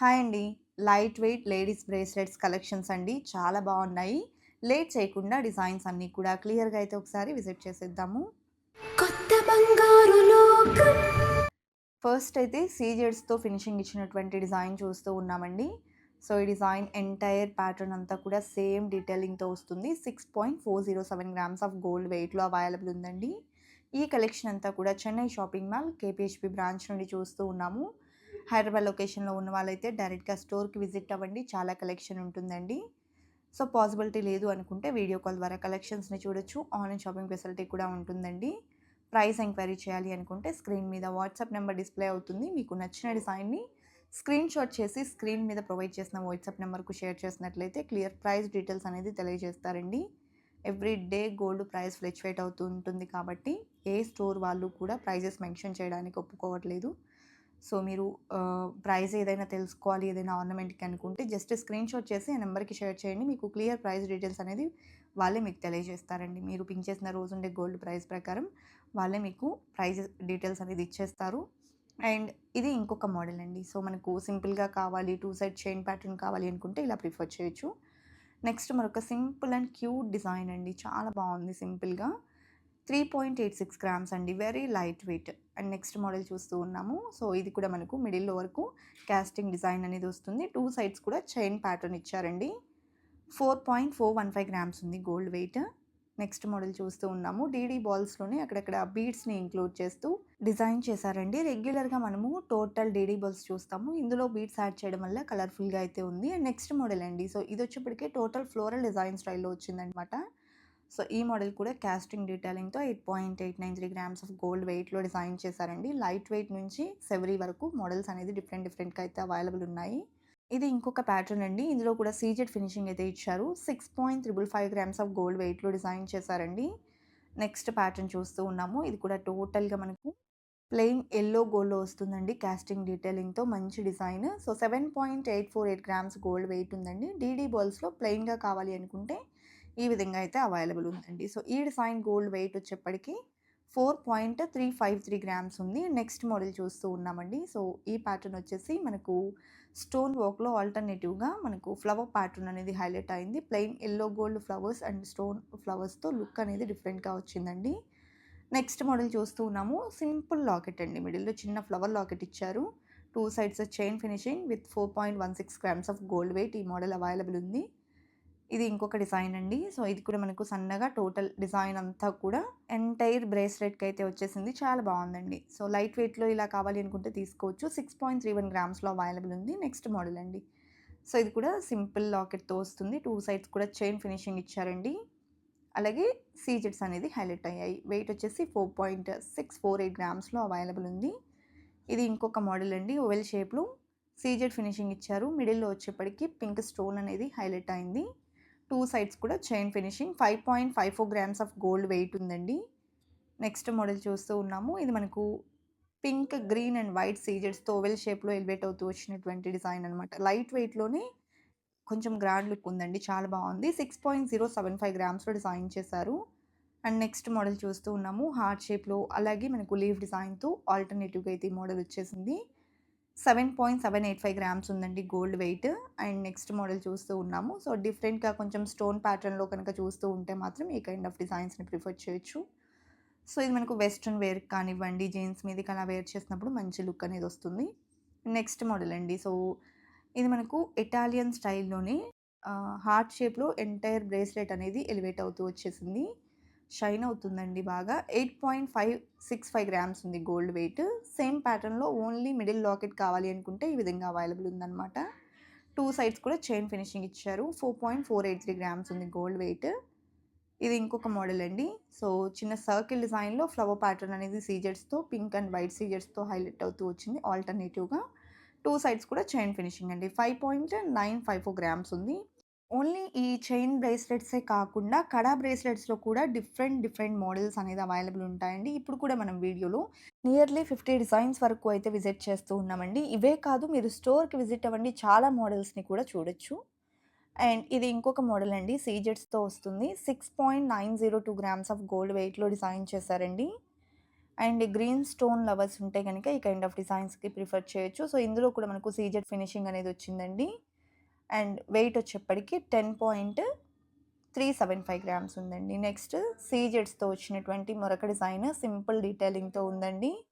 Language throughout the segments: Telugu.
హాయ్ అండి. Light weight ladies bracelets collections అండి. చాలా బావున్నాయి. లేట్ చేయకుండా డిజైన్స్ అన్నీ కూడా క్లియర్‌గా అయితే ఒకసారి విజిట్ చేసేద్దాము. కొత్త బంగారు లోకం ఫస్ట్ అయితే సీజెడ్స్‌తో ఫినిషింగ్ ఇచ్చినటువంటి డిజైన్ చూస్తూ ఉన్నామండి. సో, ఈ డిజైన్ ఎంటైర్ ప్యాటర్న్ అంతా కూడా సేమ్ డీటెయిలింగ్‌తో వస్తుంది. 6.407 గ్రామ్స్ ఆఫ్ గోల్డ్ వెయిట్‌లో అవైలబుల్ ఉందండి. ఈ కలెక్షన్ అంతా కూడా చెన్నై షాపింగ్ మాల్ కేపీహెచ్‌పీ బ్రాంచ్ నుండి చూస్తూ ఉన్నాము. హైదరాబాద్ లొకేషన్‌లో ఉన్న వాళ్ళైతే డైరెక్ట్‌గా స్టోర్‌కి విజిట్ అవ్వండి. చాలా కలెక్షన్ ఉంటుందండి. సో, పాసిబిలిటీ లేదు అనుకుంటే వీడియో కాల్ ద్వారా కలెక్షన్స్‌ని చూడొచ్చు. ఆన్‌లైన్ షాపింగ్ ఫెసిలిటీ కూడా ఉంటుందండి. ప్రైస్ ఎంక్వైరీ చేయాలి అనుకుంటే స్క్రీన్ మీద వాట్సాప్ నెంబర్ డిస్‌ప్లే అవుతుంది. మీకు నచ్చిన డిజైన్‌ని స్క్రీన్‌షాట్ చేసి స్క్రీన్ మీద ప్రొవైడ్ చేసిన వాట్సాప్ నెంబర్‌కు షేర్ చేసినట్లయితే క్లియర్ ప్రైస్ డీటెయిల్స్ అనేది తెలియజేస్తారండి. Every day gold price fluctuate అవుతూ ఉంటుంది కాబట్టి ఏ స్టోర్ వాళ్ళు కూడా ప్రైజెస్ మెన్షన్ చేయడానికి ఒప్పుకోవట్లేదు. సో, మీరు ప్రైస్ ఏదైనా తెలుసుకోవాలి ఏదైనా ఆర్నమెంట్‌కి అనుకుంటే జస్ట్ స్క్రీన్ షాట్ చేసి ఆ నెంబర్‌కి షేర్ చేయండి. మీకు క్లియర్ ప్రైస్ డీటెయిల్స్ అనేది వాళ్ళే మీకు తెలియజేస్తారండి. మీరు పింక్ చేసిన రోజు ఉండే గోల్డ్ ప్రైస్ ప్రకారం వాళ్ళే మీకు ప్రైస్ డీటెయిల్స్ అనేది ఇచ్చేస్తారు. అండ్ ఇది ఇంకొక మోడల్ అండి. సో, మనకు సింపుల్‌గా కావాలి, టూ సైడ్ చైన్ ప్యాటర్న్ కావాలి అనుకుంటే ఇలా ప్రిఫర్ చేయొచ్చు. నెక్స్ట్ మరొక సింపుల్ అండ్ క్యూట్ డిజైన్ అండి. చాలా బాగుంది సింపుల్‌గా. 3.86 గ్రామ్స్ అండి. Very light weight. And next model చూస్తూ ఉన్నాము. సో, ఇది కూడా మనకు మిడిల్‌లో వరకు క్యాస్టింగ్ డిజైన్ అనేది వస్తుంది. టూ సైడ్స్ కూడా చైన్ ప్యాటర్న్ ఇచ్చారండి. 4.415 గ్రామ్స్ ఉంది గోల్డ్ వెయిట్. నెక్స్ట్ మోడల్ చూస్తూ ఉన్నాము. డీడీ బాల్స్‌లోనే అక్కడక్కడ బీడ్స్‌ని ఇంక్లూడ్ చేస్తూ డిజైన్ చేశారండి. రెగ్యులర్‌గా మనము టోటల్ డీడీ బాల్స్ చూస్తాము. ఇందులో బీడ్స్ యాడ్ చేయడం వల్ల కలర్‌ఫుల్‌గా అయితే ఉంది. అండ్ నెక్స్ట్ మోడల్ అండి. సో, ఇది వచ్చేప్పటికే టోటల్ ఫ్లోరల్ డిజైన్ స్టైల్‌లో వచ్చిందనమాట. సో, ఈ మోడల్ కూడా క్యాస్టింగ్ డీటెయిలింగ్‌తో 8.893 గ్రామ్స్ ఆఫ్ గోల్డ్ వెయిట్‌లో డిజైన్ చేశారండి. లైట్ వెయిట్ నుంచి సెవరీ వరకు మోడల్స్ అనేది డిఫరెంట్ డిఫరెంట్‌గా అయితే అవైలబుల్ ఉన్నాయి. ఇది ఇంకొక ప్యాటర్న్ అండి. ఇందులో కూడా సీజెడ్ ఫినిషింగ్ అయితే ఇచ్చారు. 6.555 గ్రామ్స్ ఆఫ్ గోల్డ్ వెయిట్‌లో డిజైన్ చేశారండి. నెక్స్ట్ ప్యాటర్న్ చూస్తూ ఉన్నాము. ఇది కూడా టోటల్‌గా మనకు ప్లెయిన్ ఎల్లో గోల్డ్‌లో వస్తుందండి. క్యాస్టింగ్ డీటెయిలింగ్‌తో మంచి design. So, 7.848 grams gold weight ఉందండి. డీడీ బాల్స్‌లో ప్లెయిన్‌గా కావాలి అనుకుంటే ఈ విధంగా అయితే అవైలబుల్ ఉందండి. సో, ఈ డిజైన్ గోల్డ్ వెయిట్ వచ్చేప్పటికి 4.353 గ్రామ్స్ ఉంది. నెక్స్ట్ మోడల్ చూస్తూ ఉన్నామండి. సో, ఈ ప్యాటర్న్ వచ్చేసి మనకు స్టోన్ వర్క్‌లో ఆల్టర్‌నేటివ్‌గా మనకు ఫ్లవర్ ప్యాటర్న్ అనేది హైలైట్ అయింది. Plain yellow gold flowers and stone ఫ్లవర్స్‌తో look అనేది డిఫరెంట్‌గా వచ్చిందండి. నెక్స్ట్ మోడల్ చూస్తూ ఉన్నాము. సింపుల్ లాకెట్ అండి. మిడిల్‌లో చిన్న ఫ్లవర్ లాకెట్ ఇచ్చారు. Two sides chain finishing with 4.16 grams of gold weight ఈ మోడల్ అవైలబుల్ ఉంది. ఇది ఇంకొక డిజైన్ అండి. సో, ఇది కూడా మనకు సన్నగా టోటల్ డిజైన్ అంతా కూడా ఎంటైర్ బ్రేస్లెట్‌కి అయితే వచ్చేసింది. చాలా బాగుందండి సో, లైట్ వెయిట్‌లో ఇలా కావాలి అనుకుంటే తీసుకోవచ్చు. 6.31 గ్రామ్స్‌లో అవైలబుల్ ఉంది. నెక్స్ట్ మోడల్ అండి. సో, ఇది కూడా సింపుల్ లాకెట్‌తో వస్తుంది. టూ సైడ్స్ కూడా చైన్ ఫినిషింగ్ ఇచ్చారండి. అలాగే సీజెడ్స్ అనేది హైలైట్ అయ్యాయి. వెయిట్ వచ్చేసి 4.648 గ్రామ్స్‌లో అవైలబుల్ ఉంది. ఇది ఇంకొక మోడల్ అండి. ఓవెల్ షేప్‌లో సీజెడ్ ఫినిషింగ్ ఇచ్చారు. మిడిల్‌లో వచ్చేప్పటికి పింక్ స్టోన్ అనేది హైలైట్ అయింది. టూ సైడ్స్ కూడా chain finishing 5.54 grams of gold weight ఉందండి. నెక్స్ట్ మోడల్ చూస్తూ ఉన్నాము. ఇది మనకు పింక్, గ్రీన్ అండ్ వైట్ సీజెడ్స్ తోవెల్ షేప్‌లో ఎలివేట్ అవుతూ వచ్చినటువంటి డిజైన్ అనమాట. లైట్ వెయిట్‌లోనే కొంచెం గ్రాండ్ లుక్ ఉందండి. చాలా బాగుంది six point zero seven five గ్రామ్స్‌లో design చేశారు. అండ్ నెక్స్ట్ మోడల్ చూస్తూ ఉన్నాము. హార్ట్ షేప్‌లో అలాగే మనకు లీఫ్ డిజైన్‌తో ఆల్టర్‌నేటివ్‌గా అయితే ఈ మోడల్ వచ్చేసింది. 7.785 గ్రామ్స్ ఉందండి gold weight. And next model చూస్తూ ఉన్నాము. సో, డిఫరెంట్‌గా కొంచెం స్టోన్ ప్యాటర్న్‌లో కనుక చూస్తూ ఉంటే మాత్రం ఈ కైండ్ ఆఫ్ డిజైన్స్‌ని ప్రిఫర్ చేయొచ్చు. సో, ఇది మనకు వెస్ట్రన్ వేర్ కానివ్వండి, జీన్స్ మీదకి అలా వేర్ చేసినప్పుడు మంచి లుక్ అనేది వస్తుంది. నెక్స్ట్ మోడల్ అండి. సో, ఇది మనకు ఇటాలియన్ స్టైల్‌లోనే హార్ట్ షేప్‌లో ఎంటైర్ బ్రేస్లెట్ అనేది ఎలివేట్ అవుతూ వచ్చేసింది. షైన్ అవుతుందండి బాగా. 8.565 గ్రామ్స్ ఉంది గోల్డ్ వెయిట్. సేమ్ ప్యాటర్న్‌లో ఓన్లీ మిడిల్ లాకెట్ కావాలి అనుకుంటే ఈ విధంగా అవైలబుల్ ఉందనమాట. టూ సైడ్స్ కూడా చైన్ ఫినిషింగ్ ఇచ్చారు. 4.483 గ్రామ్స్ ఉంది గోల్డ్ వెయిట్. ఇది ఇంకొక మోడల్ అండి. సో, చిన్న సర్కిల్ డిజైన్‌లో ఫ్లవర్ ప్యాటర్న్ అనేది సీజర్స్తో పింక్ అండ్ వైట్ సీజర్స్తో హైలైట్ అవుతూ వచ్చింది ఆల్టర్‌నేటివ్‌గా. టూ సైడ్స్ కూడా చైన్ ఫినిషింగ్ అండి. 5.954 గ్రామ్స్ ఉంది. ఓన్లీ ఈ చైన్ బ్రేస్లెట్సే కాకుండా కడా బ్రేస్లెట్స్‌లో కూడా డిఫరెంట్ డిఫరెంట్ మోడల్స్ అనేది అవైలబుల్ ఉంటాయండి. ఇప్పుడు కూడా మనం వీడియోలో నియర్లీ 50 డిజైన్స్ వరకు అయితే విజిట్ చేస్తూ ఉన్నామండి. ఇవే కాదు మీరు స్టోర్‌కి విజిట్ అవ్వండి. చాలా మోడల్స్‌ని కూడా చూడొచ్చు. అండ్ ఇది ఇంకొక మోడల్ అండి. సీజెడ్స్‌తో వస్తుంది. 6.902 గ్రామ్స్ ఆఫ్ గోల్డ్ వెయిట్‌లో డిజైన్ చేశారండి. అండ్ గ్రీన్ స్టోన్ లవర్స్ ఉంటే కనుక ఈ కైండ్ ఆఫ్ డిజైన్స్‌కి ప్రిఫర్ చేయొచ్చు. సో, ఇందులో కూడా మనకు సీజెడ్ ఫినిషింగ్ అనేది వచ్చిందండి. అండ్ వెయిట్ వచ్చేప్పటికి 10.375 గ్రామ్స్ ఉందండి. నెక్స్ట్ సీజెడ్స్‌తో వచ్చినటువంటి మరొక డిజైన్ సింపుల్ డీటెయిలింగ్‌తో ఉందండి.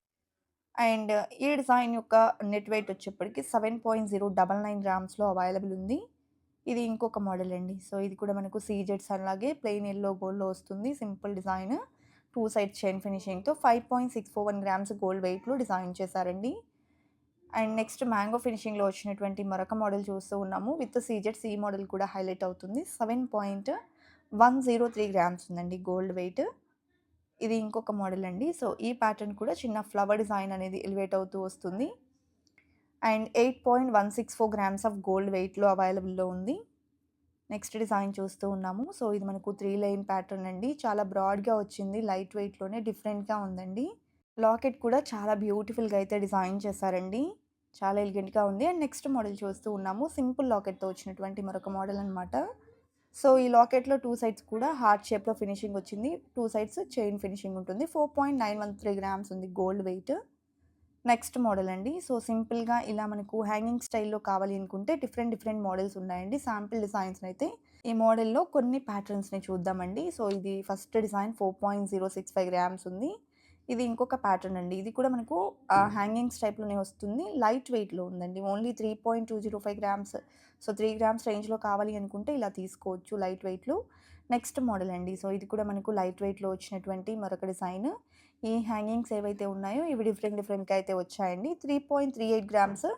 అండ్ ఈ డిజైన్ యొక్క నెట్ వెయిట్ వచ్చేప్పటికి 7.099 గ్రామ్స్‌లో అవైలబుల్ ఉంది. ఇది ఇంకొక మోడల్ అండి. సో, ఇది కూడా మనకు సీజెడ్స్ అలాగే ప్లెయిన్ ఎల్లో గోల్డ్‌లో వస్తుంది. Simple design. Two side chain ఫినిషింగ్‌తో 5.641 grams gold వెయిట్‌లో డిజైన్ చేశారండి. అండ్ నెక్స్ట్ మ్యాంగో ఫినిషింగ్‌లో వచ్చినటువంటి మరొక మోడల్ చూస్తూ ఉన్నాము. విత్ సీజెడ్ సి మోడల్ కూడా హైలైట్ అవుతుంది. 7.103 గ్రామ్స్ ఉందండి గోల్డ్ వెయిట్. ఇది ఇంకొక మోడల్ అండి. సో, ఈ ప్యాటర్న్ కూడా చిన్న ఫ్లవర్ డిజైన్ అనేది ఎలివేట్ అవుతూ వస్తుంది. అండ్ 8.164 గ్రామ్స్ ఆఫ్ గోల్డ్ వెయిట్‌లో అవైలబుల్‌లో ఉంది. నెక్స్ట్ డిజైన్ చూస్తూ ఉన్నాము. సో, ఇది మనకు త్రీ లైన్ ప్యాటర్న్ అండి. చాలా బ్రాడ్‌గా వచ్చింది. లైట్ వెయిట్‌లోనే డిఫరెంట్‌గా ఉందండి. లాకెట్ కూడా చాలా బ్యూటిఫుల్‌గా అయితే డిజైన్ చేశారండి. చాలా ఎలిగెంట్‌గా ఉంది. అండ్ నెక్స్ట్ మోడల్ చూస్తూ ఉన్నాము. సింపుల్ లాకెట్‌తో వచ్చినటువంటి మరొక మోడల్ అనమాట. సో, ఈ లాకెట్‌లో టూ సైడ్స్ కూడా హార్ట్ షేప్‌లో ఫినిషింగ్ వచ్చింది. టూ సైడ్స్ చైన్ ఫినిషింగ్ ఉంటుంది. 4.913 గ్రామ్స్ ఉంది గోల్డ్ వెయిట్. నెక్స్ట్ మోడల్ అండి. సో, సింపుల్‌గా ఇలా మనకు హ్యాంగింగ్ స్టైల్‌లో కావాలి అనుకుంటే డిఫరెంట్ డిఫరెంట్ మోడల్స్ ఉన్నాయండి. శాంపిల్ అయితే ఈ మోడల్‌లో కొన్ని ప్యాటర్న్స్‌ని చూద్దామండి. సో, ఇది ఫస్ట్ డిజైన్ 4.065 గ్రామ్స్ ఉంది. ఇది ఇంకొక ప్యాటర్న్ అండి. ఇది కూడా మనకు హ్యాంగింగ్స్ టైప్‌లోనే వస్తుంది. లైట్ వెయిట్‌లో ఉందండి. Only 3.205 grams. సో, 3 గ్రామ్స్ రేంజ్‌లో కావాలి అనుకుంటే ఇలా తీసుకోవచ్చు లైట్ వెయిట్‌లో. నెక్స్ట్ మోడల్ అండి. సో, ఇది కూడా మనకు లైట్ వెయిట్‌లో వచ్చినటువంటి మరొక డిజైన్. ఈ హ్యాంగింగ్స్ ఏవైతే ఉన్నాయో ఇవి డిఫరెంట్ డిఫరెంట్‌గా అయితే వచ్చాయండి. 3.38 గ్రామ్స్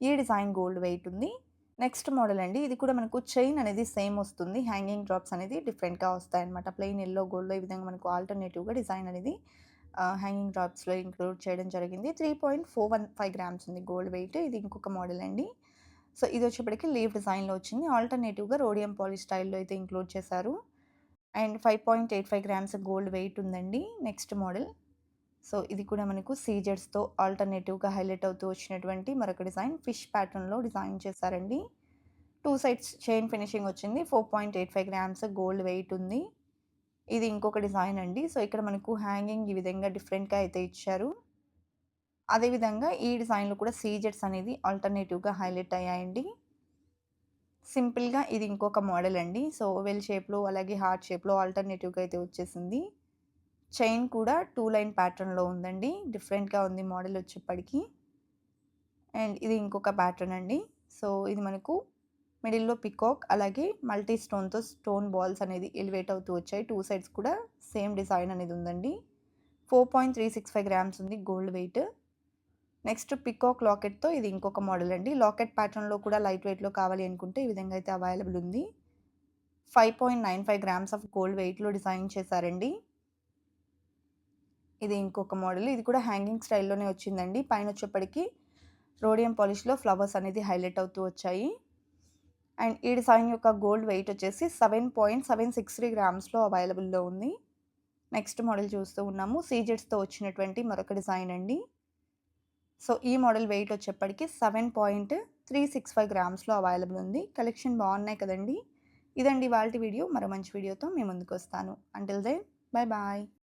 ఈ డిజైన్ గోల్డ్ వెయిట్ ఉంది. నెక్స్ట్ మోడల్ అండి. ఇది కూడా మనకు చైన్ అనేది సేమ్ వస్తుంది. హ్యాంగింగ్ డ్రాప్స్ అనేది డిఫరెంట్‌గా వస్తాయన్నమాట. ప్లెయిన్ యెల్లో గోల్డ్‌లో ఈ విధంగా మనకు ఆల్టర్‌నేటివ్‌గా డిజైన్ అనేది హ్యాంగింగ్ డ్రాప్స్‌లో ఇంక్లూడ్ చేయడం జరిగింది. 3.415 గ్రామ్స్ ఉంది గోల్డ్ వెయిట్. ఇది ఇంకొక మోడల్ అండి. సో, ఇది వచ్చేప్పటికి లీవ్ డిజైన్‌లో వచ్చింది. ఆల్టర్‌నేటివ్‌గా రోడియం పాలిష్ స్టైల్‌లో అయితే ఇంక్లూడ్ చేశారు. అండ్ 5.85 గ్రామ్స్ గోల్డ్ వెయిట్ ఉందండి. Next model. సో, ఇది కూడా మనకు సీజర్స్తో ఆల్టర్‌నేటివ్‌గా హైలైట్ అవుతూ వచ్చినటువంటి మరొక డిజైన్. ఫిష్ ప్యాటర్న్‌లో డిజైన్ చేశారండి. టూ సైడ్స్ చైన్ ఫినిషింగ్ వచ్చింది. 4.85 గ్రామ్స్ గోల్డ్ వెయిట్ ఉంది. ఇది ఇంకొక డిజైన్ అండి. సో, ఇక్కడ మనకు హ్యాంగింగ్ ఈ విధంగా డిఫరెంట్‌గా అయితే ఇచ్చారు. అదేవిధంగా ఈ డిజైన్‌లో కూడా సీజెడ్స్ అనేది ఆల్టర్‌నేటివ్‌గా హైలైట్ అయ్యాయండి. సింపుల్‌గా ఇది ఇంకొక మోడల్ అండి. సో, ఓవెల్ షేప్‌లో అలాగే హార్ట్ షేప్‌లో ఆల్టర్‌నేటివ్‌గా అయితే వచ్చేసింది. చైన్ కూడా టూ లైన్ ప్యాటర్న్‌లో ఉందండి. డిఫరెంట్‌గా ఉంది మోడల్ వచ్చేప్పటికీ అండ్ ఇది ఇంకొక ప్యాటర్న్ అండి. సో, ఇది మనకు మిడిల్‌లో పికాక్ అలాగే మల్టీ స్టోన్‌తో స్టోన్ బాల్స్ అనేది ఎలివేట్ అవుతూ వచ్చాయి. టూ సైడ్స్ కూడా సేమ్ డిజైన్ అనేది ఉందండి. 4.365 గ్రామ్స్ ఉంది గోల్డ్ వెయిట్. నెక్స్ట్ పికాక్ లాకెట్‌తో ఇది ఇంకొక మోడల్ అండి. లాకెట్ ప్యాటర్న్‌లో కూడా లైట్ వెయిట్‌లో కావాలి అనుకుంటే ఈ విధంగా అయితే అవైలబుల్ ఉంది. 5.95 గ్రామ్స్ ఆఫ్ గోల్డ్ వెయిట్‌లో డిజైన్ చేశారండి. ఇది ఇంకొక మోడల్. ఇది కూడా హ్యాంగింగ్ స్టైల్‌లోనే వచ్చిందండి. పైన వచ్చేప్పటికి రోడియం పాలిష్‌లో ఫ్లవర్స్ అనేది హైలైట్ అవుతూ వచ్చాయి. అండ్ ఈ డిజైన్ యొక్క గోల్డ్ వెయిట్ వచ్చేసి 7.763 గ్రామ్స్‌లో అవైలబుల్‌లో ఉంది. నెక్స్ట్ మోడల్ చూస్తూ ఉన్నాము. సీజెడ్స్‌తో వచ్చినటువంటి మరొక డిజైన్ అండి. సో, ఈ మోడల్ వెయిట్ వచ్చేప్పటికి 7.365 గ్రామ్స్‌లో అవైలబుల్ ఉంది. కలెక్షన్ బాగున్నాయి కదండీ! ఇదండి వాళ్ళ వీడియో. మరో మంచి వీడియోతో మీ ముందుకొస్తాను. Until then bye bye.